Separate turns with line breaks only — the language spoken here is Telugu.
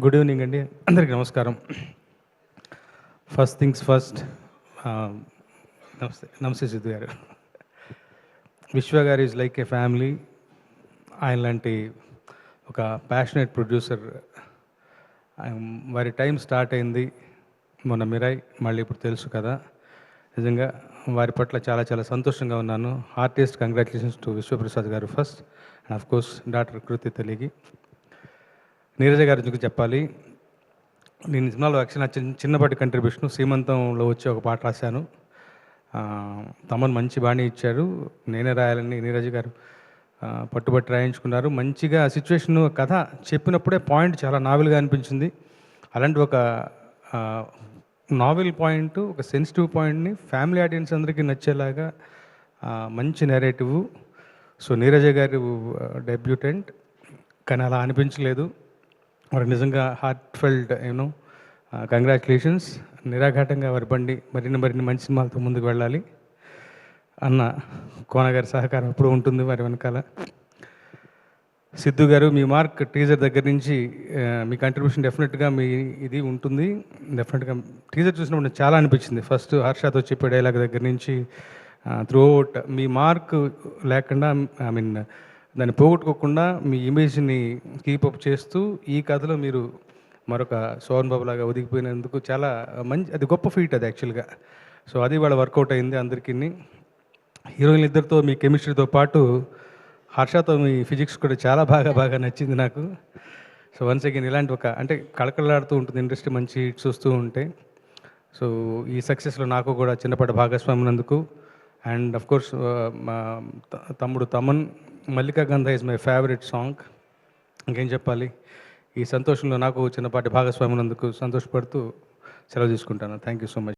గుడ్ ఈవినింగ్ అండి. అందరికి నమస్కారం. ఫస్ట్ థింగ్స్ ఫస్ట్ నమస్తే నమస్తే సిద్ధు గారు. విశ్వ గారు ఈజ్ లైక్ ఏ ఫ్యామిలీ. ఆయన లాంటి ఒక ప్యాషనేట్ ప్రొడ్యూసర్ వారి టైం స్టార్ట్ అయింది మొన్న మిరాయ్ మళ్ళీ ఇప్పుడు తెలుసు కదా. నిజంగా వారి పట్ల చాలా చాలా సంతోషంగా ఉన్నాను. Artist congratulations to Vishwaprasad garu first. And of course doctor Kriti తెలిగి Neeraja గారి గురించి చెప్పాలి? నేను సినిమాలో యాక్చువల్ చిన్న చిన్నపాటి కంట్రిబ్యూషన్ సీమంతంలో వచ్చి ఒక పాట రాశాను. తమన్ మంచి బాణి ఇచ్చారు. నేనే రాయాలని నీరజ్ గారు పట్టుబట్టి రాయించుకున్నారు. మంచిగా సిచ్యువేషన్ కథ చెప్పినప్పుడే పాయింట్ చాలా నావెల్గా అనిపించింది. అలాంటి ఒక నావెల్ పాయింట్ ఒక సెన్సిటివ్ పాయింట్ని ఫ్యామిలీ ఆడియన్స్ అందరికీ నచ్చేలాగా మంచి నెరేటివ్ సో నీరజ గారు డెబ్యూటెంట్ కానీ అలా అనిపించలేదు. వారు నిజంగా హార్ట్ ఫెల్డ్ యూనో కంగ్రాచులేషన్స్ నిరాఘాటంగా వారి బండి మరిన్ని మరిన్ని మంచి సినిమాలతో ముందుకు వెళ్ళాలి. అన్న కోనగారి సహకారం ఎప్పుడు ఉంటుంది వారి వెనకాల. సిద్ధు గారు మీ మార్క్ టీజర్ దగ్గర నుంచి మీ కంట్రిబ్యూషన్ డెఫినెట్గా మీ ఇది ఉంటుంది. డెఫినెట్గా టీజర్ చూసినప్పుడు చాలా అనిపించింది. ఫస్ట్ హర్షతో చెప్పే డైలాగ్ దగ్గర నుంచి త్రూ అవుట్ మీ మార్క్ లేకుండా ఐ మీన్ దాన్ని పోగొట్టుకోకుండా మీ ఇమేజ్ని కీపప్ చేస్తూ ఈ కథలో మీరు మరొక సోహన్ బాబు లాగా ఒదిగిపోయినందుకు చాలా మంచి అది గొప్ప ఫీట్ అది యాక్చువల్గా సో అది వాళ్ళ వర్కౌట్ అయింది అందరికీ హీరోయిన్ ఇద్దరితో మీ కెమిస్ట్రీతో పాటు హర్షతో మీ ఫిజిక్స్ కూడా చాలా బాగా బాగా నచ్చింది నాకు. సో వన్స్ అగైన్ ఇలాంటి ఒక అంటే కళకళలాడుతూ ఉంటుంది ఇండస్ట్రీ మంచి హిట్స్ వస్తూ ఉంటే. సో ఈ సక్సెస్లో నాకు కూడా చిన్నపాటి భాగస్వామినందుకు అండ్ అఫ్ కోర్స్ uh, మా తమ్ముడు తమన్ మల్లికా గంధ ఇస్ మై ఫేవరెట్ సాంగ్ ఇంకేం చెప్పాలి? ఈ సంతోషంలో నాకు చిన్నపాటి భాగస్వామినందుకు సంతోషపడుతూ సెలవు తీసుకుంటాను. Thank you so much